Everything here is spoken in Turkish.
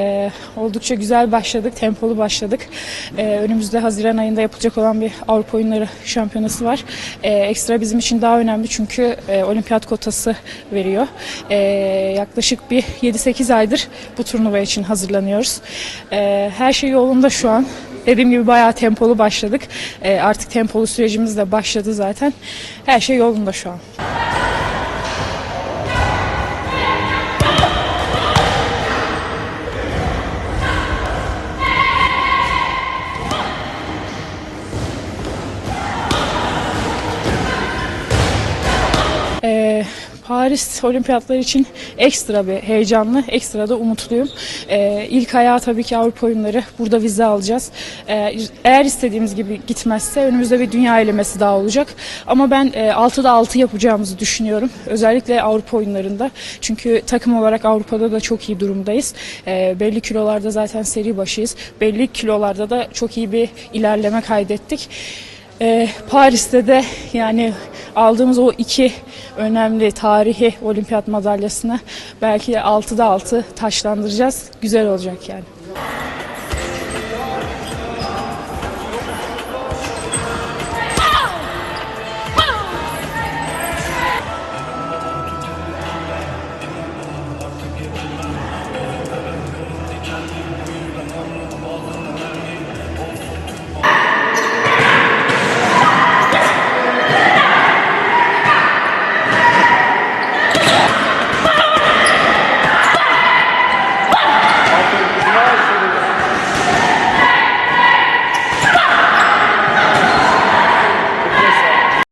Ee, oldukça güzel başladık, tempolu başladık. Ee, önümüzde Haziran ayında yapılacak olan bir Avrupa Oyunları şampiyonası var. Ee, ekstra bizim için daha önemli çünkü e, olimpiyat kotası veriyor. Ee, yaklaşık bir 7-8 aydır bu turnuva için hazırlanıyoruz. Ee, her şey yolunda şu an. Dediğim gibi bayağı tempolu başladık. Ee, artık tempolu sürecimiz de başladı zaten. Her şey yolunda şu an. Paris Olimpiyatları için ekstra bir heyecanlı, ekstra da umutluyum. Ee, ilk ayağı tabii ki Avrupa oyunları. Burada vize alacağız. Ee, eğer istediğimiz gibi gitmezse önümüzde bir dünya elemesi daha olacak. Ama ben e, 6'da 6 yapacağımızı düşünüyorum. Özellikle Avrupa oyunlarında. Çünkü takım olarak Avrupa'da da çok iyi durumdayız. Ee, belli kilolarda zaten seri başıyız. Belli kilolarda da çok iyi bir ilerleme kaydettik. Ee, Paris'te de yani aldığımız o iki önemli tarihi olimpiyat madalyasını belki de 6'da 6 taşlandıracağız. Güzel olacak yani.